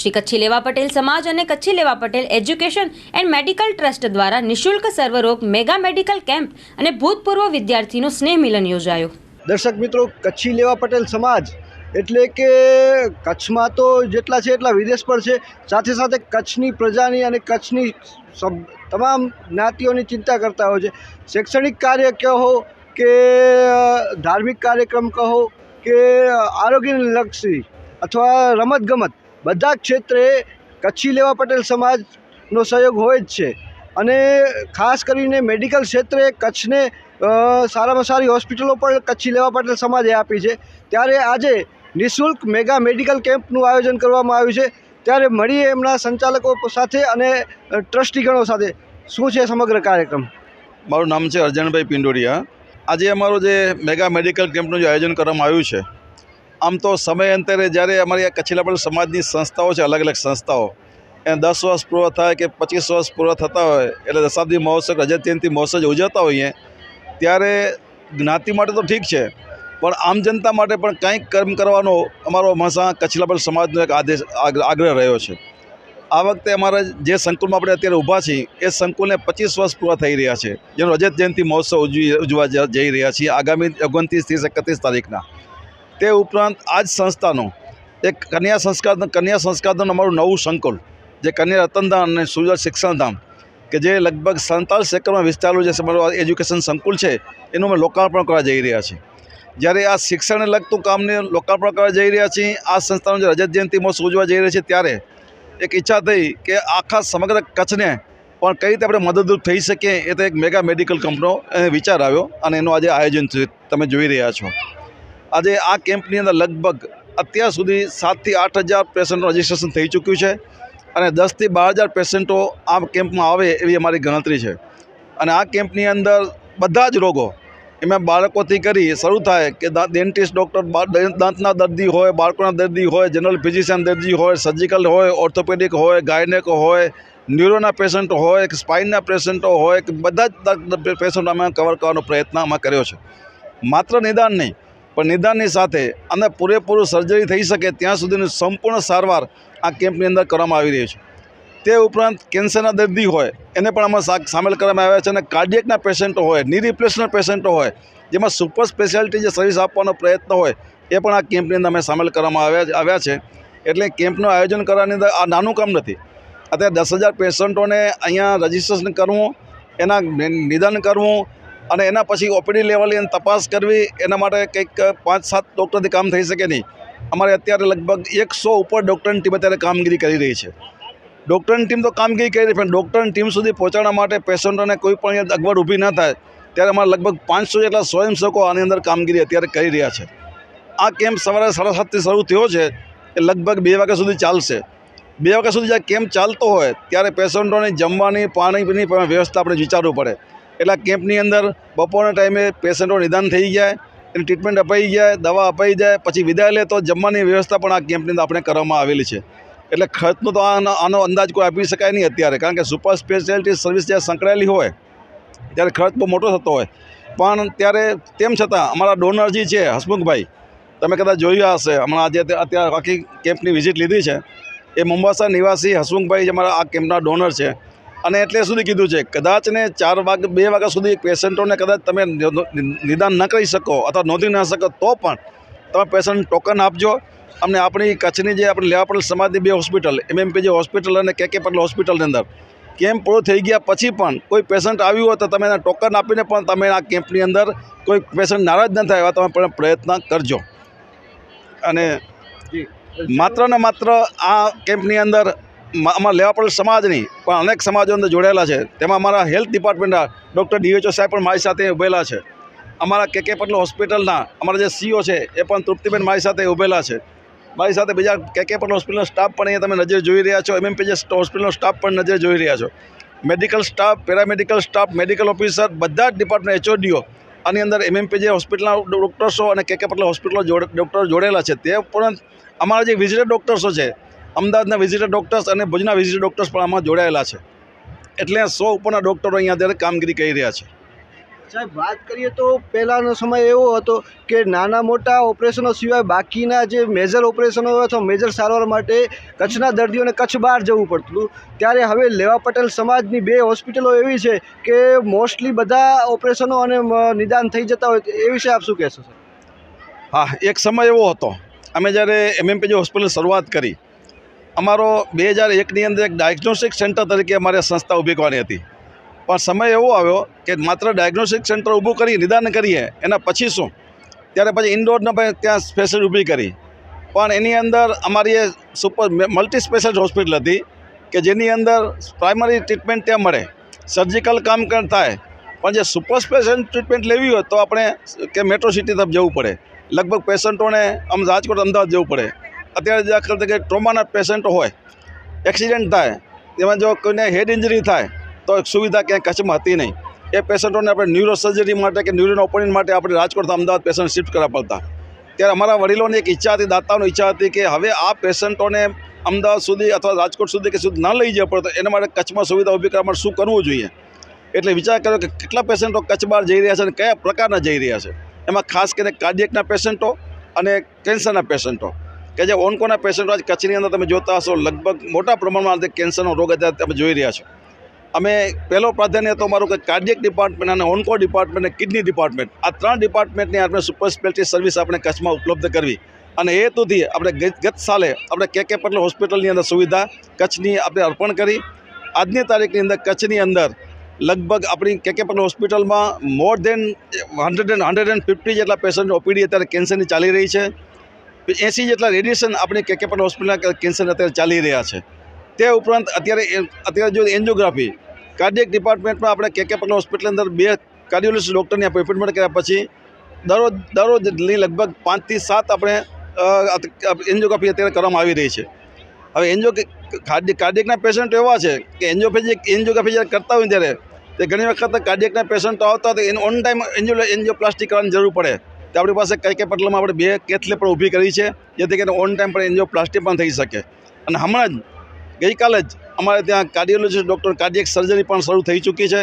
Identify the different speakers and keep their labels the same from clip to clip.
Speaker 1: શ્રી કચ્છી લેવા પટેલ સમાજ અને Kutchi Leva Patel education and medical trust દ્વારા નિઃશુલ્ક સર્વરોગ મેગા મેડિકલ કેમ્પ અને ભૂતપૂર્વ વિદ્યાર્થીનું સ્નેહ મિલન યોજાયું.
Speaker 2: દર્શક મિત્રો, કચ્છી લેવા પટેલ સમાજ એટલે કે કચ્છમાં તો જેટલા છે એટલા વિદેશ પર છે. સાથે સાથે કચ્છની પ્રજાની અને કચ્છની તમામ જ્ઞાતિઓની ચિંતા કરતા હોય છે. શૈક્ષણિક કાર્ય કહો કે, ધાર્મિક કાર્યક્રમ કહો કે, આરોગ્યને લક્ષી અથવા રમતગમત બધા ક્ષેત્રે કચ્છી લેવા પટેલ સમાજનો સહયોગ હોય જ છે. અને ખાસ કરીને મેડિકલ ક્ષેત્રે કચ્છને સારામાં સારી હોસ્પિટલો પણ કચ્છી લેવા પટેલ સમાજે આપી છે. ત્યારે આજે નિઃશુલ્ક મેગા મેડિકલ કેમ્પનું આયોજન કરવામાં આવ્યું છે. ત્યારે મળીએ એમના સંચાલકો સાથે અને ટ્રસ્ટીગણો સાથે. શું છે સમગ્ર કાર્યક્રમ?
Speaker 3: મારું નામ છે અર્જણભાઈ પિંડોરિયા. આજે અમારું જે મેગા મેડિકલ કેમ્પનું જે આયોજન કરવામાં આવ્યું છે આમ તો સમયાંતરે જ્યારે અમારી આ કચ્છી લાપડ સમાજની સંસ્થાઓ છે અલગ અલગ સંસ્થાઓ, એને દસ વર્ષ પૂર્વ થાય કે પચીસ વર્ષ પૂરા થતા હોય, એટલે દશાબ્દી મહોત્સવ રજત જયંતિ મહોત્સવ ઉજવતા હોઈએ, ત્યારે જ્ઞાતિ માટે તો ઠીક છે, પણ આમ જનતા માટે પણ કંઈક કર્મ કરવાનો અમારો હંમેશા કચ્છી લાપડ સમાજનો એક આદેશ આગ્રહ રહ્યો છે. આ વખતે અમારા જે સંકુલમાં આપણે અત્યારે ઊભા છીએ, એ સંકુલને પચીસ વર્ષ પૂરા થઈ રહ્યા છે, જેનો રજત જયંતિ મહોત્સવ ઉજવી ઉજવા જઈ રહ્યા છીએ, આગામી ઓગણત્રીસ, ત્રીસ, એકત્રીસ તારીખના. તે ઉપરાંત આ જ સંસ્થાનો, એક કન્યા સંસ્કાર, કન્યા સંસ્કારનું અમારું નવું સંકુલ, જે કન્યા રતનધામ અને સુરત શિક્ષણધામ, કે જે લગભગ સત્તાવીસ એકરમાં વિસ્તારનું જે અમારું એજ્યુકેશન સંકુલ છે, એનું અમે લોકાર્પણ કરવા જઈ રહ્યા છીએ. જ્યારે આ શિક્ષણને લગતું કામને લોકાર્પણ કરવા જઈ રહ્યા છીએ, આ સંસ્થાનું જે રજત જયંતિ મહોત્સવ ઉજવા જઈ રહ્યા છીએ ત્યારે એક ઈચ્છા થઈ કે આખા સમગ્ર કચ્છને પણ કઈ રીતે આપણે મદદરૂપ થઈ શકીએ, એ તો એક મેગા મેડિકલ કંપનો વિચાર આવ્યો અને એનું આજે આયોજન તમે જોઈ રહ્યા છો. આજે આ કેમ્પની અંદર લગભગ અત્યાર સુધી સાતથી આઠ હજાર પેશન્ટનું રજિસ્ટ્રેશન થઈ ચૂક્યું છે અને દસથી બાર હજાર પેશન્ટો આ કેમ્પમાં આવે એવી અમારી ગણતરી છે. અને આ કેમ્પની અંદર બધા જ રોગો એમાં બાળકોથી કરી શરૂ થાય કે ડેન્ટિસ્ટ ડૉક્ટર દાંતના દર્દી હોય, બાળકોના દર્દી હોય જનરલ ફિઝિશિયન દર્દી હોય સર્જિકલ હોય ઓર્થોપેડિક હોય ગાયનેક હોય ન્યુરોના પેશન્ટ હોય કે સ્પાઇનના પેશન્ટો હોય, કે બધા જ પેશન્ટ અમે કવર કરવાનો પ્રયત્ન અમે કર્યો છે. માત્ર નિદાન નહીં પણ નિદાનની સાથે અને પૂરેપૂરું સર્જરી થઈ શકે ત્યાં સુધીની સંપૂર્ણ સારવાર આ કેમ્પની અંદર કરવામાં આવી રહી છે. તે ઉપરાંત કેન્સરના દર્દી હોય, એને પણ આમાં સામેલ કરવામાં આવ્યા છે અને કાર્ડિયકના પેશન્ટો હોયની રિપ્લેસના પેશન્ટો હોય, જેમાં સુપર સ્પેશિયાલિટી જે સર્વિસ આપવાનો પ્રયત્ન હોય, એ પણ આ કેમ્પની અંદર અમે સામેલ કરવામાં આવ્યા આવ્યા છે. એટલે કેમ્પનું આયોજન કરવાની અંદર આ નાનું કામ નથી. અત્યારે દસ હજાર પેશન્ટોને અહીંયા રજિસ્ટ્રેશન કરવું, એના નિદાન કરવું અને એના પછી ઓપીડી લેવલની અંદર તપાસ કરવી, એના માટે કંઈક પાંચ સાત ડૉક્ટરથી કામ થઈ શકે નહીં. અમારે અત્યારે લગભગ એકસો ઉપર ડૉક્ટરની ટીમ અત્યારે કામગીરી કરી રહી છે. ડૉક્ટરની ટીમ તો કામગીરી કરી રહી પણ ડૉક્ટરની ટીમ સુધી પહોંચાડવા માટે પેશન્ટોને કોઈ પણ અગવડ ઊભી ન થાય. ત્યારે અમારે લગભગ પાંચસો જેટલા સ્વયંસેવકો આની અંદર કામગીરી અત્યારે કરી રહ્યા છે. આ કેમ્પ સવારે સાડા સાતથી શરૂ થયો છે, એ લગભગ બે વાગ્યા સુધી ચાલશે. બે વાગ્યા સુધી જ્યારે કેમ્પ ચાલતો હોય, ત્યારે પેશન્ટોને જમવાની, પાણીની પણ વ્યવસ્થા આપણે વિચારવું પડે. એટલે કેમ્પની અંદર બપોરના ટાઈમે પેશન્ટો નિદાન થઈ જાય, એની ટ્રીટમેન્ટ અપાઈ જાય, દવા અપાઈ જાય, પછી વિદાય લે તો જમવાની વ્યવસ્થા પણ આ કેમ્પની અંદર આપણે કરવામાં આવેલી છે. એટલે ખર્ચનો તો આનો આનો અંદાજ કોઈ આપી શકાય નહીં અત્યારે, કારણ કે સુપર સ્પેશિયાલિટી સર્વિસ જ્યારે સંકળાયેલી હોય, ત્યારે ખર્ચ બહુ મોટો થતો હોય. પણ ત્યારે તેમ છતાં અમારા ડોનરજી છે, હસમુખભાઈ, તમે કદાચ જોયા હશે, હમણાં આજે અત્યારે આખી કેમ્પની વિઝિટ લીધી છે. એ મુંબાસા નિવાસી હસમુખભાઈ જે અમારા આ કેમ્પના ડોનર છે. અને એટલે સુધી કીધું છે કદાચ ને ચાર વાગ બે વાગ્યા સુધી પેશન્ટોને કદાચ તમે નિદાન ન કરી શકો અથવા નોંધી ન શકો તો પણ તમે પેશન્ટ ટોકન આપજો. અમને આપણી કચ્છની જે આપણે લેવા પડેલ સમાજની બે હોસ્પિટલ એમએમપી જે હોસ્પિટલ અને કે કે પટેલ હોસ્પિટલની અંદર કેમ્પ પૂરો થઈ ગયા પછી પણ કોઈ પેશન્ટ આવ્યું હોય તો તમે એના ટોકન આપીને પણ તમે આ કેમ્પની અંદર કોઈ પેશન્ટ નારાજ ન થાય એવા તમે પણ પ્રયત્ન કરજો. અને માત્ર ને માત્ર આ કેમ્પની અંદર અમારા લેવા પડેલ સમાજની પણ અનેક સમાજો અંદર જોડાયેલા છે. તેમાં અમારા હેલ્થ ડિપાર્ટમેન્ટના ડૉક્ટર ડીએચઓ સાહેબ પણ મારી સાથે ઉભેલા છે. અમારા કે કે પટેલ હોસ્પિટલના અમારા જે સીઓ છે, એ પણ તૃપ્તિબેન મારી સાથે ઊભેલા છે. મારી સાથે બીજા કે કે પટેલ હોસ્પિટલનો સ્ટાફ પણ અહીંયા તમે નજરે જોઈ રહ્યા છો. એમએમપીજે હોસ્પિટલનો સ્ટાફ પણ નજરે જોઈ રહ્યા છો. Medical staff, paramedical staff, medical officer, બધા જ ડિપાર્ટમેન્ટ, એચઓડીઓ આની અંદર એમએમપીજે હોસ્પિટલના ડૉક્ટર્સો અને કે કે પટેલ જોડે, ડૉક્ટર જોડેલા છે. તે ઉપરાંત અમારા જે વિઝિટર ડૉક્ટર્સો છે અમદાવાદના વિઝિટર ડૉક્ટર્સ અને ભુજના વિઝિટર ડૉક્ટર્સ પણ આમાં જોડાયેલા છે. એટલે સો ઉપરના ડૉક્ટરો અહીંયા અત્યારે કામગીરી કરી રહ્યા છે.
Speaker 2: સાહેબ વાત કરીએ તો પહેલાંનો સમય એવો હતો કે નાના મોટા ઓપરેશનો સિવાય બાકીના જે મેજર ઓપરેશનો અથવા મેજર સારવાર માટે કચ્છના દર્દીઓને કચ્છ બહાર જવું પડતું ત્યારે હવે લેવા પટેલ સમાજની બે હોસ્પિટલો એવી છે કે મોસ્ટલી બધા ઓપરેશનો અને નિદાન થઈ જતા હોય એ વિશે આપ શું કહેશો સર
Speaker 3: હા એક સમય એવો હતો. અમે જ્યારે એમએમપીજી હોસ્પિટલ શરૂઆત કરી અમારો બે હજાર એકની અંદર એક ડાયગ્નોસ્ટિક સેન્ટર તરીકે અમારે સંસ્થા ઊભી કરવાની હતી. પણ સમય એવો આવ્યો કે માત્ર ડાયગ્નોસ્ટિક સેન્ટર ઊભું કરી, નિદાન કરીએ, એના પછી શું? ત્યારે પછી ઇન્ડોરને પણ ત્યાં સ્પેશિયલ ઊભી કરી. પણ એની અંદર અમારી એ સુપર મલ્ટી સ્પેશિયલ હોસ્પિટલ હતી કે જેની અંદર પ્રાઇમરી ટ્રીટમેન્ટ ત્યાં મળે. સર્જિકલ કામ થાય. પણ જે સુપર સ્પેશિયલ ટ્રીટમેન્ટ લેવી હોય તો આપણે કે મેટ્રો સિટી તરફ જવું પડે. લગભગ પેશન્ટોને આમ રાજકોટ, અમદાવાદ જવું પડે. અત્યારે દાખલ તરીકે ટ્રોમાના પેશન્ટ હોય એક્સિડન્ટ થાય તેમાં જો કોઈને હેડ ઇન્જરી થાય, તો સુવિધા ક્યાંય કચ્છમાં હતી નહીં. એ પેશન્ટોને આપણે ન્યુરો સર્જરી માટે કે ન્યુરોન ઓપનિંગ માટે આપણે રાજકોટ અમદાવાદ પેશન્ટ શિફ્ટ કરવા પડતા. ત્યારે અમારા વડીલોની એક ઈચ્છા હતી, દાતાઓની ઈચ્છા હતી કે હવે આ પેશન્ટોને અમદાવાદ સુધી અથવા રાજકોટ સુધી કે સુધી ન લઈ જવા પડે તો એના માટે કચ્છમાં સુવિધા ઊભી કરવા માટે શું કરવું જોઈએ? એટલે વિચાર કર્યો કે કેટલા પેશન્ટો કચ્છ બહાર જઈ રહ્યા છે અને કયા પ્રકારના જઈ રહ્યા છે? એમાં ખાસ કરીને કાર્ડિયકના પેશન્ટો અને કેન્સરના પેશન્ટો કે જે ઓન્કોના પેશન્ટો આજ કચ્છની અંદર તમે જોતા હશો, લગભગ મોટા પ્રમાણમાં આજે કેન્સરનો રોગ અત્યારે તમે જોઈ રહ્યા છો. અમે પહેલો પ્રાધાન્ય હતો અમારું કે કાર્ડિયક ડિપાર્ટમેન્ટ અને ઓન્કો ડિપાર્ટમેન્ટ અને કિડની ડિપાર્ટમેન્ટ આ ત્રણ ડિપાર્ટમેન્ટની આપણે સુપર સ્પેશિયાલિટી સર્વિસ આપણે કચ્છમાં ઉપલબ્ધ કરવી. અને એ હેતુથી આપણે ગત સાલે આપણે કે કે પટેલ હોસ્પિટલની અંદર સુવિધા કચ્છની આપણે અર્પણ કરી. આજની તારીખની અંદર કચ્છની અંદર લગભગ આપણી કે કે પટેલ હોસ્પિટલમાં more than hundred and hundred and fifty જેટલા પેશન્ટ ઓપીડી અત્યારે કેન્સરની ચાલી રહી છે. એંસી જેટલા રેડિયેશન આપણી કે કે પટેલ હોસ્પિટલના કેન્સર અત્યારે ચાલી રહ્યા છે. તે ઉપરાંત અત્યારે અત્યારે જો એન્જિયોગ્રાફી, કાર્ડિયક ડિપાર્ટમેન્ટમાં આપણે કે પટેલ હોસ્પિટલ અંદર બે કાર્ડિયોલોજીસ્ટ ડૉક્ટરની એપોઇન્ટમેન્ટ કર્યા પછી દરરોજ, દરરોજની લગભગ પાંચથી સાત આપણે એન્જિયોગ્રાફી અત્યારે કરવામાં આવી રહી છે. હવે કાર્ડિયક કાર્ડિયકના પેશન્ટ એવા છે કે એન્જિયોપેજી એન્જિયોગ્રાફી જ્યારે કરતા હોય ત્યારે, તે ઘણી વખત કાર્ડિયકના પેશન્ટો આવતા હોય તો એને ઓન ટાઈમ એન્જિયો, એન્જિયોપ્લાસ્ટી કરવાની જરૂર પડે. તો આપણી પાસે કઈ કઈ પટલમાં આપણે બે કેથલે પણ ઊભી કરી છે, જેથી કરીને ઓન ટાઈમ પણ એન્જિયોપ્લાસ્ટી પણ થઈ શકે. અને હમણાં જ, ગઈકાલે જ અમારે ત્યાં કાર્ડિયોલોજી ડૉક્ટર કાર્ડિયક સર્જરી પણ શરૂ થઈ ચૂકી છે.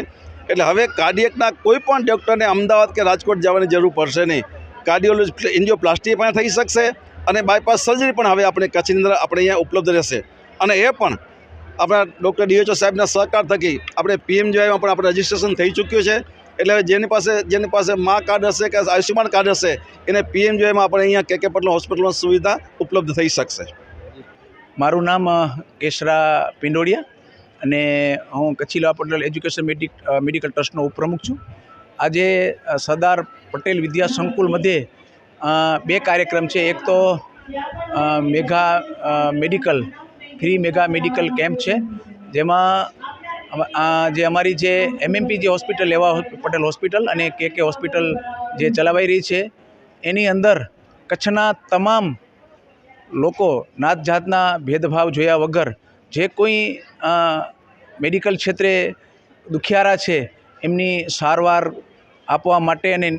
Speaker 3: એટલે હવે કાર્ડિયકના કોઈ પણ ડૉક્ટરને અમદાવાદ કે રાજકોટ જવાની જરૂર પડશે નહીં. કાર્ડિયોલોજી એન્જિયોપ્લાસ્ટી પણ થઈ શકશે અને બાયપાસ સર્જરી પણ હવે આપણે કચ્છની અંદર આપણે અહીંયા ઉપલબ્ધ રહેશે. અને એ પણ આપણા ડૉક્ટર ડીએચઓ સાહેબના સહકાર થકી આપણે પીએમજીવાયમાં પણ આપણે રજિસ્ટ્રેશન થઈ ચૂક્યું છે. એટલે જેની પાસે જેની પાસે મા કાર્ડ હશે કે આયુષ્યમાન કાર્ડ હશે, એને પીએમજીવાયમાં આપણે અહીંયા કે કે પટેલ હોસ્પિટલમાં સુવિધા ઉપલબ્ધ થઈ શકશે.
Speaker 4: મારું નામ કેશરા પિંડોડિયા અને હું Kutchi Leva Patel education medic medical ટ્રસ્ટનો ઉપપ્રમુખ છું. આજે સરદાર પટેલ વિદ્યા સંકુલ મધ્યે બે કાર્યક્રમ છે. એક તો mega medical, free mega medical camp છે, જેમાં જે અમારી જે એમએમપી જે હોસ્પિટલ લેવા પટેલ હોસ્પિટલ અને કે કે હોસ્પિટલ જે ચલાવાઈ રહી છે, એની અંદર કચ્છના તમામ લોકો નાત જાતના ભેદભાવ જોયા વગર જે કોઈ મેડિકલ ક્ષેત્રે દુખિયારા છે, એમની સારવાર આપવા માટે અને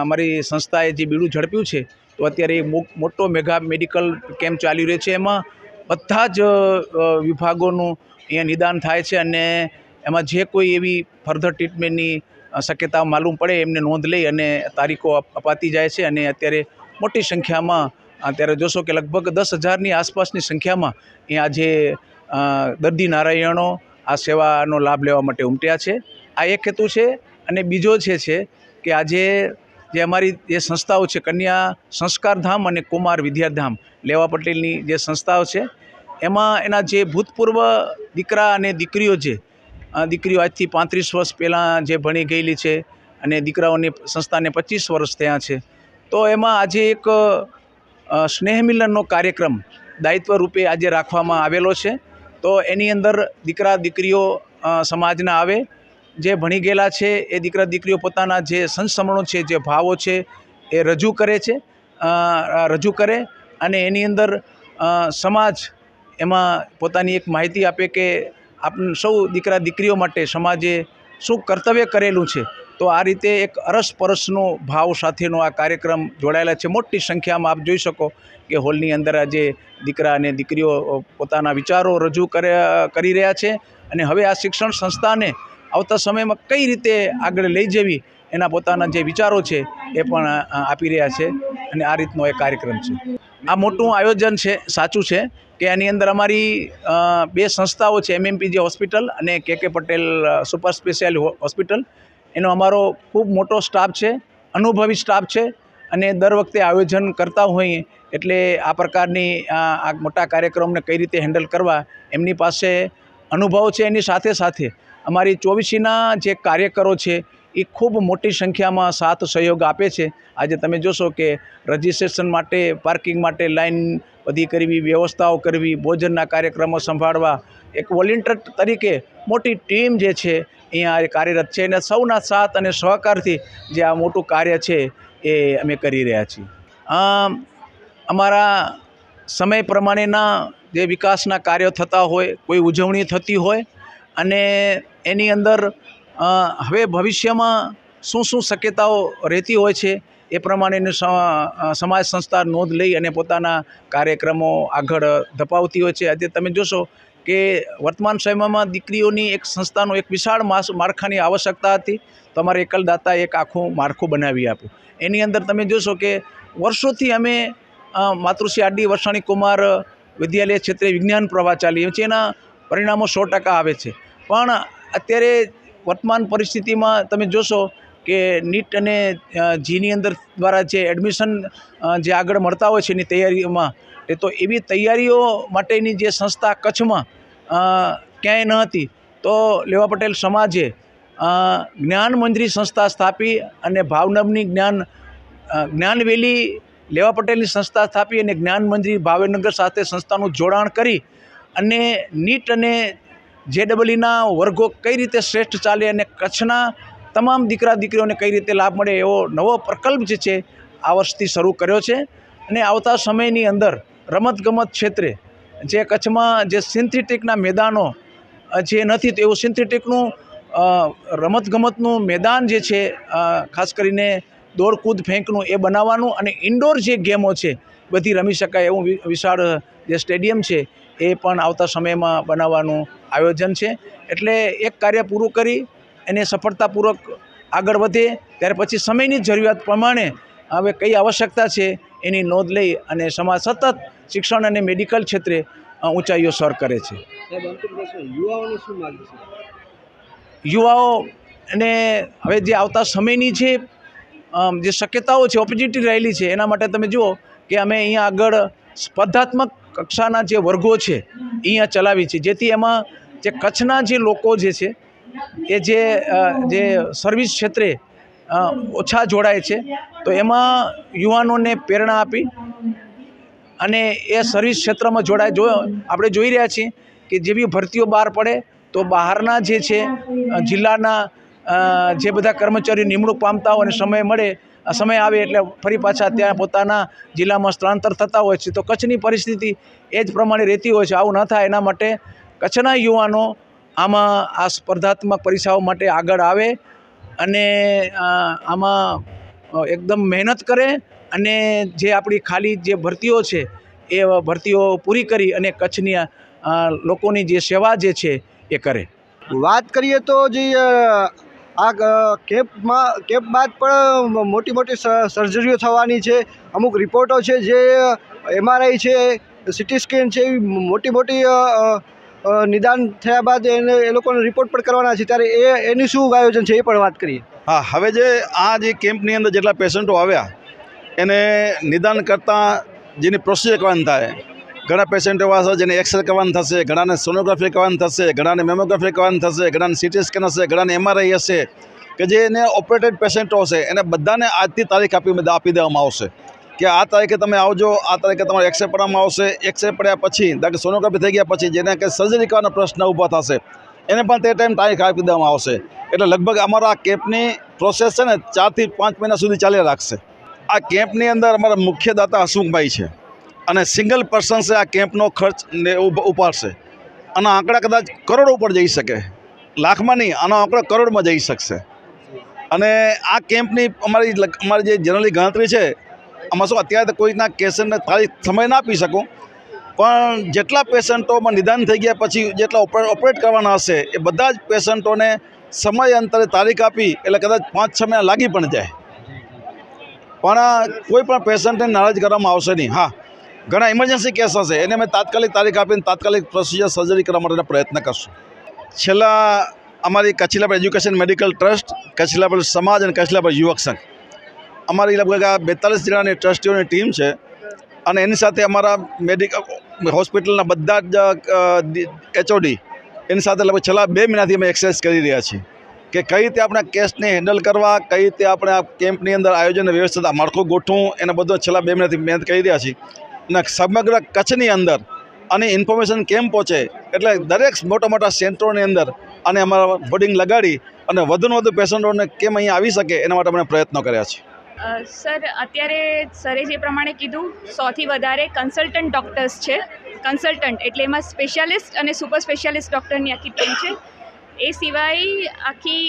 Speaker 4: અમારી સંસ્થાએ જે બીડું ઝડપ્યું છે, તો અત્યારે એ મોટો મેગા મેડિકલ કેમ્પ ચાલી રહ્યો છે. એમાં બધા જ વિભાગોનું અહીંયા નિદાન થાય છે અને એમાં જે કોઈ એવી ફર્ધર ટ્રીટમેન્ટની શક્યતા માલુમ પડે એમને નોંધ લઈ અને તારીખો અપાતી જાય છે અને અત્યારે મોટી સંખ્યામાં, અત્યારે જોશો કે લગભગ દસ હજારની આસપાસની સંખ્યામાં અહીંયા આજે દર્દી નારાયણો આ સેવાનો લાભ લેવા માટે ઉમટ્યા છે. આ એક હેતુ છે અને બીજો છે છે કે આજે જે અમારી જે સંસ્થાઓ છે, કન્યા સંસ્કારધામ અને કુમાર વિદ્યાધામ, લેવા પટેલની જે સંસ્થાઓ છે એમાં એના જે ભૂતપૂર્વ દીકરા અને દીકરીઓ છે દીકરીઓ આજથી પાંત્રીસ વર્ષ પહેલાં જે ભણી ગયેલી છે અને દીકરાઓની સંસ્થાને પચીસ વર્ષ થયા છે. તો એમાં આજે એક સ્નેહમિલનનો સ્નેહ મિલનનો કાર્યક્રમ દાયિત્વ રૂપે આજે રાખવામાં આવેલો છે. તો એની અંદર દીકરા દીકરીઓ સમાજના આવે, જે ભણી ગયેલા છે, એ દીકરા દીકરીઓ પોતાના જે સંસ્મરણો છે, જે ભાવો છે, એ રજૂ કરે છે. રજૂ કરે અને એની અંદર સમાજ એમાં પોતાની એક માહિતી આપે કે આપ સૌ દીકરા દીકરીઓ માટે સમાજે શું કર્તવ્ય કરેલું છે? તો આ રીતે એક અરસપરસનો ભાવ સાથેનો આ કાર્યક્રમ જોડાયેલા છે. મોટી સંખ્યામાં આપ જોઈ શકો કે હોલની અંદર આજે દીકરા અને દીકરીઓ પોતાના વિચારો રજૂ કરે રહ્યા છે અને હવે આ શિક્ષણ સંસ્થાને આવતા સમયમાં કઈ રીતે આગળ લઈ જવી એના પોતાના જે વિચારો છે એ પણ આપી રહ્યા છે અને આ રીતનો એ કાર્યક્રમ છે. આ મોટું આયોજન છે, સાચું છે. કે આની અંદર અમારી બે સંસ્થાઓ છે એમએમપીજી હોસ્પિટલ અને કે કે પટેલ સુપર સ્પેશિયાલ હોસ્પિટલ. એનો અમારો ખૂબ મોટો સ્ટાફ છે, અનુભવી સ્ટાફ છે અને દર વખતે આયોજન કરતા હોઈએ એટલે આ પ્રકારની આ મોટા કાર્યક્રમને કઈ રીતે હેન્ડલ કરવા એમની પાસે અનુભવ છે, એની સાથે સાથે અમારી ચોવીસીના જે કાર્યકરો છે એ ખૂબ મોટી સંખ્યામાં સાથ સહયોગ આપે છે. આજે તમે જોશો કે રજિસ્ટ્રેશન માટે, પાર્કિંગ માટે લાઈન બધી કરવી, વ્યવસ્થાઓ કરવી, ભોજનના કાર્યક્રમો સંભાળવા, એક વોલેન્ટિયર તરીકે મોટી ટીમ જે છે, અહીંયા કાર્યરત છે અને સૌના સાથ અને સહકારથી જે આ મોટું કાર્ય છે એ અમે કરી રહ્યા છીએ. અમારા સમય પ્રમાણેના જે વિકાસના કાર્યો થતા હોય, કોઈ ઉજવણી થતી હોય અને એની અંદર હવે ભવિષ્યમાં શું શું શક્યતાઓ રહેતી હોય છે એ પ્રમાણેની સમાજ સંસ્થા નોંધ લઈ અને પોતાના કાર્યક્રમો આગળ ધપાવતી હોય છે. આજે તમે જોશો કે વર્તમાન સમયમાં દીકરીઓની એક સંસ્થાનો એક વિશાળ માળખાની આવશ્યકતા હતી. તમારે એકલદાતા એક આખું માળખું બનાવી આપ્યું. એની અંદર તમે જોશો કે વર્ષોથી અમે માતૃશ્રી આડી વર્ષાણી કુમાર વિદ્યાલય ક્ષેત્રે વિજ્ઞાન પ્રવાહ ચાલીએ છીએ. એના પરિણામો સો ટકા આવે છે. પણ અત્યારે વર્તમાન પરિસ્થિતિમાં તમે જોશો કે નીટ અને જીની અંદર દ્વારા જે એડમિશન જે આગળ મળતા હોય છે એની તૈયારીઓમાં, એ તો એવી તૈયારીઓ માટેની જે સંસ્થા કચ્છમાં ક્યાંય ન હતી. તો લેવા પટેલ સમાજે જ્ઞાન મંદિરી સંસ્થા સ્થાપી અને ભાવનગરની જ્ઞાન જ્ઞાનવેલી લેવા પટેલની સંસ્થા સ્થાપી અને જ્ઞાન મંદિર ભાવનગર સાથે સંસ્થાનું જોડાણ કરી અને નીટ અને જેડબલઈના વર્ગો કઈ રીતે શ્રેષ્ઠ ચાલે અને કચ્છના તમામ દીકરા દીકરીઓને કઈ રીતે લાભ મળે એવો નવો પ્રકલ્પ જે છે, આ વર્ષથી શરૂ કર્યો છે. અને આવતા સમયની અંદર રમતગમત ક્ષેત્રે જે કચ્છમાં જે સિન્થેટિકના મેદાનો જે નથી તેવું સિન્થેટિકનું રમતગમતનું મેદાન જે છે ખાસ કરીને દોડકૂદ ફેંકનું એ બનાવવાનું અને ઇન્ડોર જે ગેમો છે, બધી રમી શકાય એવું વિશાળ જે સ્ટેડિયમ છે એ પણ આવતા સમયમાં બનાવવાનું આયોજન છે. એટલે એક કાર્ય પૂરું કરી એને સફળતાપૂર્વક આગળ વધે ત્યાર પછી સમયની જરૂરિયાત પ્રમાણે હવે કઈ આવશ્યકતા છે એની નોંધ લઈ અને સમાજ સતત શિક્ષણ અને મેડિકલ ક્ષેત્રે ઊંચાઈઓ સર કરે છે.
Speaker 2: છે
Speaker 4: યુવાઓ અને હવે જે આવતા સમયની જે જે શક્યતાઓ છે ઓપોર્ચ્યુનિટી રહેલી છે એના માટે તમે જુઓ કે અમે અહીંયા આગળ સ્પર્ધાત્મક કક્ષાના જે વર્ગો છે, અહીંયા ચલાવી છે. જેથી એમાં જે કચ્છના જે લોકો જે છે, એ જે જે સર્વિસ ક્ષેત્રે ઓછા જોડાય છે, તો એમાં યુવાનોને પ્રેરણા આપી અને એ સર્વિસ ક્ષેત્રમાં જોડાય. જો, આપણે જોઈ રહ્યા છીએ કે જેવી ભરતીઓ બહાર પડે, તો બહારના જે છે જિલ્લાના જે બધા કર્મચારીઓ નિમણૂક પામતા હોય અને સમય મળે સમય આવે એટલે ફરી પાછા ત્યાં પોતાના જિલ્લામાં સ્થળાંતર થતા હોય છે. તો કચ્છની પરિસ્થિતિ એ જ પ્રમાણે રહેતી હોય છે. આવું ન થાય એના માટે કચ્છના યુવાનો આમાં આ સ્પર્ધાત્મક પરીક્ષાઓ માટે આગળ આવે અને આમાં એકદમ મહેનત કરે અને જે આપણી ખાલી જે ભરતીઓ છે એ ભરતીઓ પૂરી કરી અને કચ્છની લોકોની જે સેવા જે છે એ કરે.
Speaker 2: વાત કરીએ તો જે આ કેપમાં કેમ્પ બાદ પણ મોટી મોટી સર્જરીઓ થવાની છે. અમુક રિપોર્ટો છે જે એમઆરઆઈ છે સિટી સ્કેન છે, એવી મોટી મોટી નિદાન થયા બાદ એને, એ લોકોને રિપોર્ટ પણ કરવાના છે. ત્યારે એ, એની શું આયોજન છે એ પણ વાત કરીએ.
Speaker 3: હા, હવે જે આ જે કેમ્પની અંદર જેટલા પેશન્ટો આવ્યા, એને નિદાન કરતાં જેની પ્રોસિજર કરવાની થાય ઘણા પેશન્ટ એવા હશે જેને એક્સરે કરવાનું થશે, ઘણાને સોનોગ્રાફી કરવાની થશે, ઘણાને મેમોગ્રાફી કરવાની થશે, ઘણાને સિટી સ્કેન હશે, ઘણાને એમઆરઆઈ હશે, કે જે એને ઓપરેટેડ પેશન્ટો હશે, એને બધાને આજથી તારીખ આપી આપી દેવામાં આવશે. કે આ તારીખે તમે આવજો, આ તારીખે તમારે એક્સરે પડવામાં આવશે. એક્સરે પડ્યા પછી દાખલે સોનોગ્રાફી થઈ ગયા પછી, જેને કે સર્જરી કરવાનો પ્રશ્ન ઊભો થશે, એને પણ તે ટાઈમ તારીખ આપી દેવામાં આવશે. એટલે લગભગ અમારા આ કેમ્પની પ્રોસેસ છે ને, ચારથી પાંચ મહિના સુધી ચાલ્યા રાખશે. આ કેમ્પની અંદર અમારા મુખ્ય દાતા હસમુખભાઈ છે. અને સિંગલ પર્સન્સે આ કેમ્પનો ખર્ચ ને ઉપ- ઉપાડશે. આના આંકડા કદાચ કરોડો ઉપર જઈ શકે. લાખમાં નહીં, આનો આંકડો કરોડમાં જઈ શકશે. અને આ કેમ્પની અમારી અમારી જે જનરલી ગણતરી છે, આમાં શું અત્યારે તો કોઈના કેસને તારીખ સમય ના આપી શકું. પણ જેટલા પેશન્ટોમાં નિદાન થઈ ગયા પછી જેટલા ઓપરે- ઓપરેટ કરવાના હશે, એ બધા જ પેશન્ટોને સમય અંતરે તારીખ આપી, એટલે કદાચ પાંચ છ મહિના લાગી પણ જાય. પણ કોઈ પણ પેશન્ટને નારાજ કરવામાં આવશે નહીં. હા. ઘણા ઇમરજન્સી કેસ હશે એને અમે તાત્કાલિક તારીખ આપીને તાત્કાલિક પ્રોસિજર સર્જરી કરવા માટેના પ્રયત્ન કરશું. છેલ્લા અમારી કચ્છીલા પર એજ્યુકેશન મેડિકલ ટ્રસ્ટ કચ્છ પર સમાજ અને કચ્છીલા પર યુવક સંઘ. અમારી લગભગ આ બેતાલીસ જણાની ટ્રસ્ટીઓની ટીમ છે અને એની સાથે અમારા મેડિકલ હોસ્પિટલના બધા જ એચઓડી એની સાથે લગભગ છેલ્લા બે મહિનાથી અમે એક્સરસાઇઝ કરી રહ્યા છીએ કે કઈ રીતે આપણે કેસને હેન્ડલ કરવા, કઈ રીતે આપણે આ કેમ્પની અંદર આયોજન વ્યવસ્થા માળખું ગોઠવું, એને બધો છેલ્લા બે મહિનાથી મહેનત કરી રહ્યા છીએ. અને સમગ્ર કચ્છની અંદર અને ઇન્ફોર્મેશન કેમ પહોંચે એટલે દરેક મોટા મોટા સેન્ટરોની અંદર અને અમારા હોર્ડિંગ લગાડી અને વધુને વધુ પેશન્ટોને કેમ અહીંયા આવી શકે એના માટે અમે પ્રયત્નો કર્યા છે.
Speaker 5: સર, અત્યારે સરે જે પ્રમાણે કીધું સૌથી વધારે કન્સલ્ટન્ટ ડૉક્ટર્સ છે. કન્સલ્ટન્ટ એટલે એમાં સ્પેશિયાલિસ્ટ અને સુપર સ્પેશિયાલિસ્ટ ડૉક્ટરની આખી ટીમ છે. એ સિવાય આખી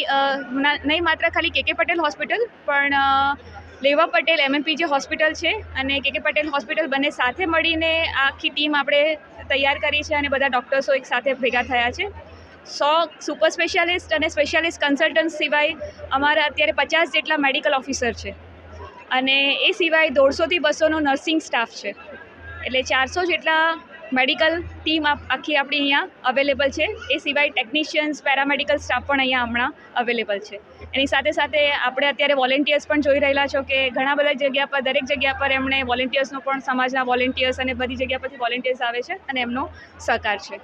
Speaker 5: નહીં માત્ર ખાલી કે કે પટેલ હોસ્પિટલ પણ લેવા પટેલ એમએમપીજી હોસ્પિટલ છે અને કે કે પટેલ હોસ્પિટલ બંને સાથે મળીને આખી ટીમ આપણે તૈયાર કરી છે અને બધા ડૉક્ટર્સો એક સાથે ભેગા થયા છે. સો સુપર સ્પેશિયાલિસ્ટ અને સ્પેશિયાલિસ્ટ કન્સલ્ટન્ટ સિવાય અમારા અત્યારે પચાસ જેટલા મેડિકલ ઓફિસર છે. અને એ સિવાય દોઢસોથી બસોનો નર્સિંગ સ્ટાફ છે. એટલે ચારસો જેટલા મેડિકલ ટીમ આખી આપણી અહીંયા અવેલેબલ છે. એ સિવાય ટેકનિશિયન્સ પેરામેડિકલ સ્ટાફ પણ અહીંયા હમણાં અવેલેબલ છે. એની સાથે સાથે આપણે અત્યારે વોલેન્ટિયર્સ પણ જોઈ રહેલા છો કે ઘણા બધા જગ્યા પર, દરેક જગ્યા પર એમણે વોલેન્ટિયર્સનો પણ સમાજના વોલેન્ટિયર્સ અને બધી જગ્યા પરથી વોલેન્ટિયર્સ આવે છે અને એમનો સહકાર છે.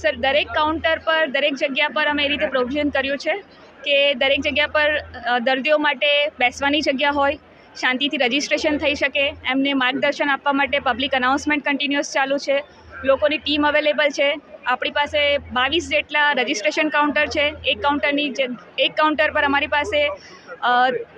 Speaker 5: સર દરેક કાઉન્ટર પર, દરેક જગ્યા પર અમે એ રીતે પ્રોવિઝન કર્યું છે કે દરેક જગ્યા પર દર્દીઓ માટે બેસવાની જગ્યા હોય, શાંતિથી રજિસ્ટ્રેશન થઈ શકે, એમને માર્ગદર્શન આપવા માટે પબ્લિક અનાઉન્સમેન્ટ કન્ટિન્યુઅસ ચાલુ છે લોકોની ટીમ અવેલેબલ છે. આપણી પાસે બાવીસ જેટલા રજિસ્ટ્રેશન કાઉન્ટર છે. એક કાઉન્ટરની એક કાઉન્ટર પર અમારી પાસે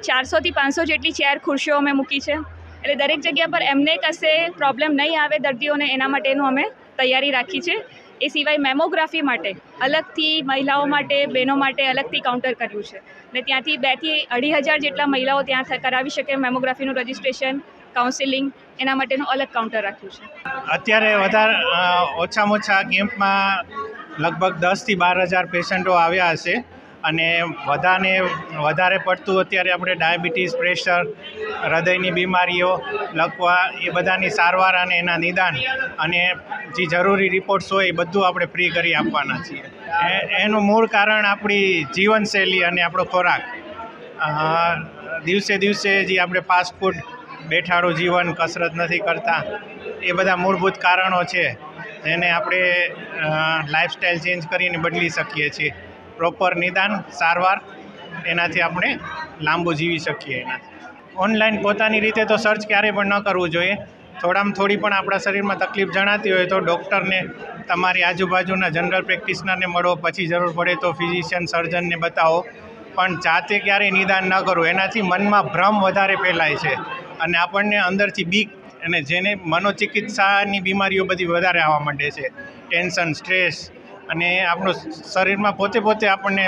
Speaker 5: ચારસોથી પાંચસો જેટલી ચેર ખુરશીઓ અમે મૂકી છે. એટલે દરેક જગ્યા પર એમને કશે પ્રોબ્લેમ નહીં આવે દર્દીઓને, એના માટેનું અમે તૈયારી રાખી છે. એ સિવાય મેમોગ્રાફી માટે, અલગથી મહિલાઓ માટે, બહેનો માટે અલગથી કાઉન્ટર કર્યું છે. ને ત્યાંથી બેથી અઢી હજાર જેટલા મહિલાઓ ત્યાં કરાવી શકે મેમોગ્રાફીનું રજિસ્ટ્રેશન. કાઉન્સિલિંગ એના માટેનું અલગ કાઉન્ટર રાખ્યું છે.
Speaker 6: અત્યારે વધારે ઓછામાં ઓછા કેમ્પમાં લગભગ દસથી બાર હજાર પેશન્ટો આવ્યા હશે અને બધાને વધારે પડતું અત્યારે આપણે ડાયાબિટીસ, પ્રેશર, હૃદયની બીમારીઓ, લકવા એ બધાની સારવાર અને એના નિદાન અને જે જરૂરી રિપોર્ટ્સ હોય એ બધું આપણે ફ્રી કરી આપવાના છીએ. એનું મૂળ કારણ આપણી જીવનશૈલી અને આપણો ખોરાક. દિવસે દિવસે જે આપણે ફાસ્ટ ફૂડ બેઠાડું જીવન કસરત નથી કરતા. એ બધા મૂળભૂત કારણો છે. જેને આપણે લાઈફસ્ટાઈલ ચેન્જ કરીને બદલી શકીએ છીએ. પ્રોપર નિદાન, સારવાર, એનાથી આપણે લાંબુ જીવી શકીએ એનાથી. ઓનલાઈન પોતાની રીતે તો સર્ચ ક્યારેય પણ ન કરવું જોઈએ. થોડામાં થોડી પણ આપણા શરીરમાં તકલીફ જણાતી હોય તો ડૉક્ટરને તમારી આજુબાજુના જનરલ પ્રેક્ટિશનરને મળો. પછી જરૂર પડે તો ફિઝિશિયન સર્જનને બતાવો. પણ જાતે ક્યારેય નિદાન ન કરવું એનાથી મનમાં ભ્રમ વધારે ફેલાય છે. અને આપણને અંદરથી બીક અને જેને મનોચિકિત્સાની બીમારીઓ બધી વધારે આવવા માંડે છે. ટેન્શન, સ્ટ્રેસ અને આપણું શરીરમાં પોતે પોતે આપણને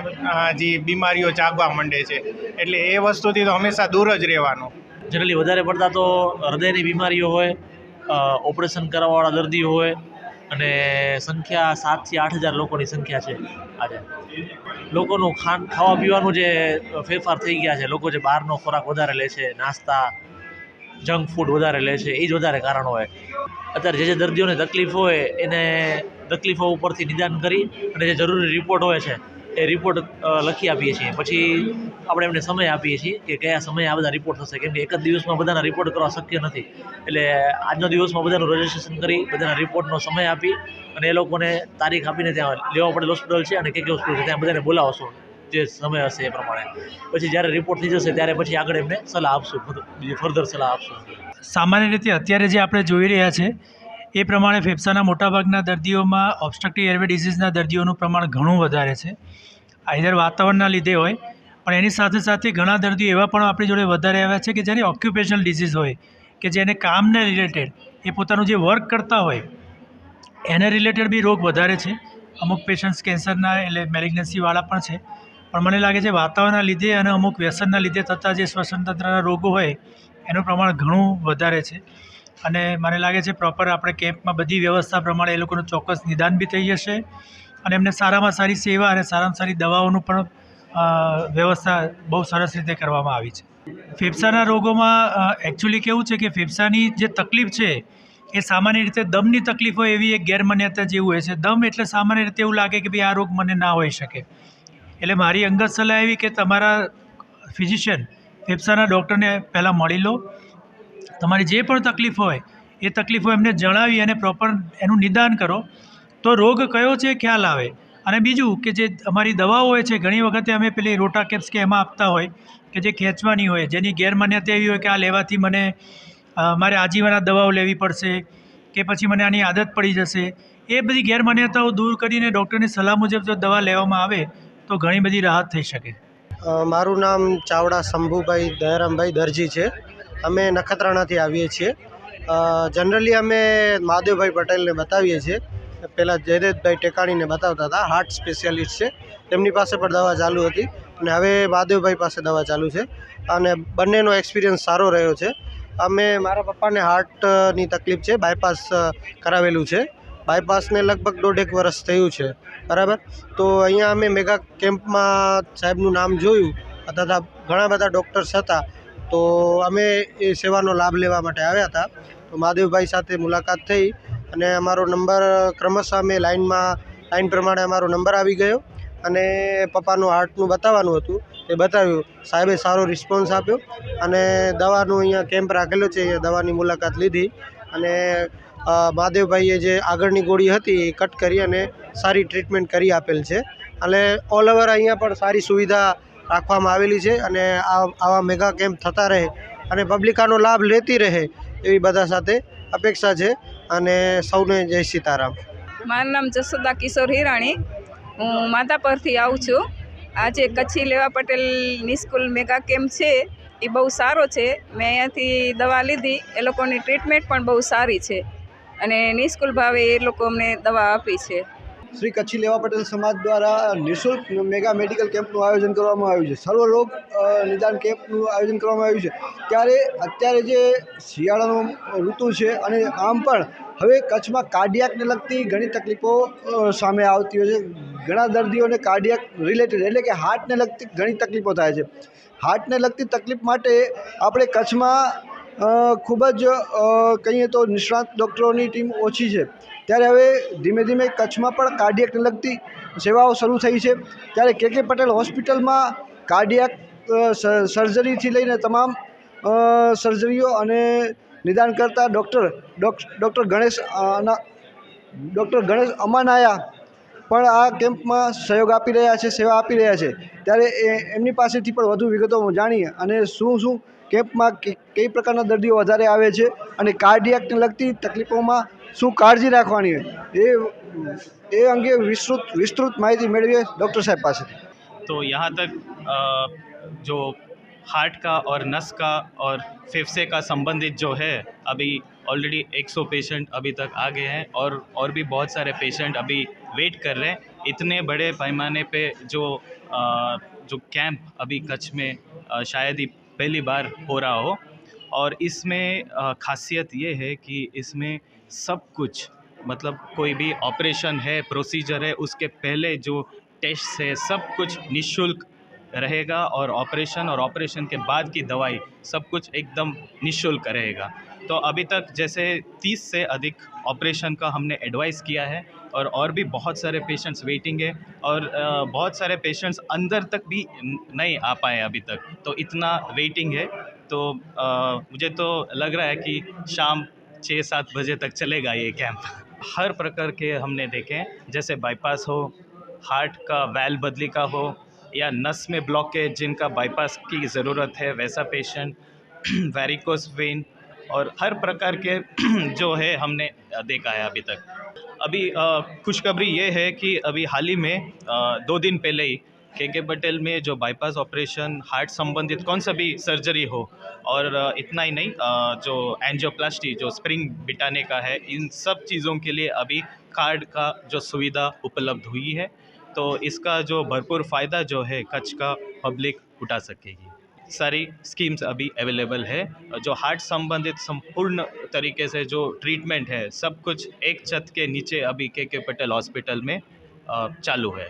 Speaker 6: જે બીમારીઓ જાગવા માંડે છે. એટલે એ વસ્તુથી તો હંમેશા દૂર જ રહેવાનું.
Speaker 7: જનરલી વધારે પડતા તો હૃદયની બીમારીઓ હોય ઓપરેશન કરાવવાવાળા દર્દીઓ હોય અને સંખ્યા સાતથી આઠ હજાર લોકોની સંખ્યા છે આજે. લોકોનું ખાન ખાવા પીવાનું જે ફેરફાર થઈ ગયા છે, લોકો જે બહારનો ખોરાક વધારે લે છે, નાસ્તા જંક ફૂડ વધારે લે છે એ જ વધારે કારણ હોય. અત્યારે જે જે દર્દીઓને તકલીફ હોય, એને તકલીફો ઉપરથી નિદાન કરી અને જે જરૂરી રિપોર્ટ હોય છે, એ રિપોર્ટ લખી આપીએ છીએ. પછી આપણે એમને સમય આપીએ છીએ કે કયા સમયે આ બધા રિપોર્ટ થશે. કેમ કે એક જ દિવસમાં બધાના રિપોર્ટ કરવા શક્ય નથી. એટલે આજનો દિવસમાં બધાનું રજિસ્ટ્રેશન કરી બધાના રિપોર્ટનો સમય આપી અને એ લોકોને તારીખ આપીને ત્યાં લેવા પડેલ હોસ્પિટલ છે અને કે હોસ્પિટલ છે, ત્યાં બધાને બોલાવશો. જે સમય હશે એ પ્રમાણે. પછી જ્યારે રિપોર્ટ થઈ જશે ત્યારે પછી આગળ એમને સલાહ આપશું બીજી ફર્ધર સલાહ આપશું.
Speaker 8: સામાન્ય રીતે અત્યારે જે આપણે જોઈ રહ્યા છે, એ પ્રમાણે ફેફસાના મોટાભાગના દર્દીઓમાં ઓબસ્ટ્રક્ટિવ એરવે ડિસીઝના દર્દીઓનું પ્રમાણ ઘણું વધારે છે. આઈધર વાતાવરણના લીધે હોય, પણ એની સાથે સાથે ઘણા દર્દીઓ એવા પણ આપણી જોડે વધારે આવ્યા છે કે જેની ઓક્યુપેશનલ ડિસીઝ હોય, કે જેને કામને રિલેટેડ એ પોતાનું જે વર્ક કરતા હોય, એને રિલેટેડ બી રોગ વધારે છે. અમુક પેશન્ટ્સ કેન્સરના એટલે મેલિગ્નન્સીવાળા પણ છે. પણ મને લાગે છે વાતાવરણના લીધે અને અમુક વ્યસનના લીધે થતા જે શ્વસનતંત્રના રોગો હોય, એનું પ્રમાણ ઘણું વધારે છે. અને મને લાગે છે પ્રોપર આપણે કેમ્પમાં બધી વ્યવસ્થા પ્રમાણે એ લોકોનું ચોક્કસ નિદાન બી થઈ જશે. અને એમને સારામાં સારી સેવા અને સારામાં સારી દવાઓનું પણ વ્યવસ્થા બહુ સરસ રીતે કરવામાં આવી છે. ફેફસાના રોગોમાં એકચ્યુઅલી કેવું છે કે ફેફસાની જે તકલીફ છે, એ સામાન્ય રીતે દમની તકલીફ હોય એવી એક ગેરમાન્યતા જેવું હોય છે. દમ એટલે સામાન્ય રીતે એવું લાગે કે ભાઈ આ રોગ મને ના હોઈ શકે. એટલે મારી અંગત સલાહ એવી કે તમારા ફિઝિશિયન, ફેફસાના ડૉક્ટરને પહેલાં મળી લો. તમારી જે પણ તકલીફ હોય, એ તકલીફો એમને જણાવી અને પ્રોપર એનું નિદાન કરો. તો રોગ કયો છે ખ્યાલ આવે. અને બીજું કે જે અમારી દવાઓ હોય છે, ઘણી વખતે અમે પેલી રોટા કેપ્સ કે એમાં આપતા હોય કે જે ખેંચવાની હોય, જેની ગેરમાન્યતા એવી હોય કે આ લેવાથી મને મારે આજીવન આ દવાઓ લેવી પડશે કે પછી મને આની આદત પડી જશે. એ બધી ગેરમાન્યતાઓ દૂર કરીને ડૉક્ટરની સલાહ મુજબ જો દવા લેવામાં આવે તો ઘણી બધી રાહત થઈ શકે.
Speaker 9: મારું નામ ચાવડા શંભુભાઈ દયારામભાઈ દરજી છે. અમે નખત્રાણાથી આવીએ છીએ. જનરલી અમે મહાદેવભાઈ પટેલને બતાવીએ છીએ. પહેલાં જયદેવભાઈ ટેકાણીને બતાવતા હતા હાર્ટ સ્પેશિયાલિસ્ટ છે. તેમની પાસે પણ દવા ચાલુ હતી અને હવે મહાદેવભાઈ પાસે દવા ચાલુ છે. અને બંનેનો એક્સપિરિયન્સ સારો રહ્યો છે. અમે, મારા પપ્પાને હાર્ટની તકલીફ છે બાયપાસ કરાવેલું છે. બાયપાસને લગભગ દોઢેક વર્ષ થયું છે. બરાબર? તો અહીંયા અમે મેગા કેમ્પમાં સાહેબનું નામ જોયું, તથા ઘણા બધા ડૉક્ટર્સ હતા. તો અમે એ સેવાનો લાભ લેવા માટે આવ્યા હતા. તો મહાદેવભાઈ સાથે મુલાકાત થઈ અને અમારો નંબર ક્રમશઃ અમે લાઇનમાં, લાઇન પ્રમાણે અમારો નંબર આવી ગયો અને પપ્પાનું હાર્ટનું બતાવવાનું હતું એ બતાવ્યું. સાહેબે સારો રિસ્પોન્સ આપ્યો અને દવાનું અહીંયા કેમ્પ રાખેલો છે અહીંયા દવાની મુલાકાત લીધી અને મહાદેવભાઈએ જે આગળની ગોળી હતી એ કટ કરી અને સારી ટ્રીટમેન્ટ કરી આપેલ છે. અને ઓલ ઓવર અહીંયા પણ સારી સુવિધા રાખવામાં આવેલી છે અને આ, આવા મેગા કેમ્પ થતા રહે અને પબ્લિક આનો લાભ લેતી રહે એવી બધા સાથે અપેક્ષા છે. અને સૌને જય સીતારામ.
Speaker 10: મારું નામ જસોદા કિશોર હિરાણી. હું માતા પરથી આવું છું. આજે કચ્છી લેવા પટેલ નિસ્કૂલ મેગા કેમ્પ છે. એ બહુ સારો છે. મેં અહીંયાથી દવા લીધી. એ લોકોની ટ્રીટમેન્ટ પણ બહુ સારી છે. અને નિસ્કૂલ ભાવે એ લોકો અમને દવા આપી છે.
Speaker 2: શ્રી કચ્છી લેવા પટેલ સમાજ દ્વારા નિઃશુલ્ક મેગા મેડિકલ કેમ્પનું આયોજન કરવામાં આવ્યું છે. સર્વ રોગ નિદાન કેમ્પનું આયોજન કરવામાં આવ્યું છે. ત્યારે અત્યારે જે શિયાળાનો ઋતુ છે અને આમ પણ હવે કચ્છમાં કાર્ડિયાકને લગતી ઘણી તકલીફો સામે આવતી હોય છે. ઘણા દર્દીઓને કાર્ડિયાક રિલેટેડ એટલે કે હાર્ટને લગતી ઘણી તકલીફો થાય છે. હાર્ટને લગતી તકલીફ માટે આપણે કચ્છમાં ખૂબ જ કહીએ તો નિષ્ણાત ડૉક્ટરોની ટીમ ઓછી છે. ત્યારે હવે ધીમે ધીમે કચ્છમાં પણ કાર્ડિયાકને લગતી સેવાઓ શરૂ થઈ છે. ત્યારે કે કે પટેલ હોસ્પિટલમાં કાર્ડિયાક સર્જરીથી લઈને તમામ સર્જરીઓ અને નિદાન કરતા doctor doctor Ganesh doctor Ganesh અમાનાયા પણ આ કેમ્પમાં સહયોગ આપી રહ્યા છે, સેવા આપી રહ્યા છે. ત્યારે એમની પાસેથી પણ વધુ વિગતો જાણીએ અને શું શું કેમ્પમાં કઈ પ્રકારના દર્દીઓ વધારે આવે છે અને કાર્ડિયાકને લગતી તકલીફોમાં શું કાળજી રાખવાની હોય એ એ અંગે વિસ્તૃત વિસ્તૃત માહિતી મેળવીએ ડૉક્ટર સાહેબ પાસેથી
Speaker 11: तो यहाँ तक अ, जो हार्ट का और नस का और फेफड़े का संबंधित जो है अभी ऑलरेडी 100 पेशेंट अभी तक आ गए हैं और और भी बहुत सारे पेशेंट अभी वेट कर रहे हैं इतने बड़े पैमाने पे जो अ, जो कैंप अभी कच्छ में अ, शायद ही पहली बार हो रहा हो और इसमें अ, खासियत ये है कि इसमें सब कुछ मतलब कोई भी ऑपरेशन है प्रोसीजर है उसके पहले जो टेस्ट है सब कुछ निशुल्क रहेगा और ऑपरेशन और ऑपरेशन के बाद की दवाई सब कुछ एकदम निशुल्क रहेगा। तो अभी तक जैसे 30 से अधिक ऑपरेशन का हमने एडवाइस किया है और और भी बहुत सारे पेशेंट्स वेटिंग है और बहुत सारे पेशेंट्स अंदर तक भी नहीं आ पाए अभी तक। तो इतना वेटिंग है। तो अ, मुझे तो लग रहा है कि शाम छः सात बजे तक चलेगा ये कैंप हर प्रकार के हमने देखे, जैसे बाईपास हो हार्ट का वैल बदली का हो, या नस में ब्लॉकेज जिनका बाईपास की ज़रूरत है, वैसा पेशेंट वेरिकोस वेन और हर प्रकार के जो है हमने देखा है अभी तक। अभी खुशखबरी ये है कि अभी हाल ही में दो दिन पहले ही के के पटेल में जो बाईपास ऑपरेशन हार्ट संबंधित कौन सा भी सर्जरी हो, और इतना ही नहीं जो एंजियोप्लास्टी जो स्प्रिंग बिटाने का है, इन सब चीज़ों के लिए अभी कार्ड का जो सुविधा उपलब्ध हुई है तो इसका जो भरपूर फ़ायदा जो है, कच्छ का पब्लिक उठा सकेगी। सारी स्कीम्स अभी अवेलेबल है, जो हार्ट संबंधित संपूर्ण तरीके से जो ट्रीटमेंट है, सब कुछ एक छत के नीचे अभी के के पटेल हॉस्पिटल में चालू है।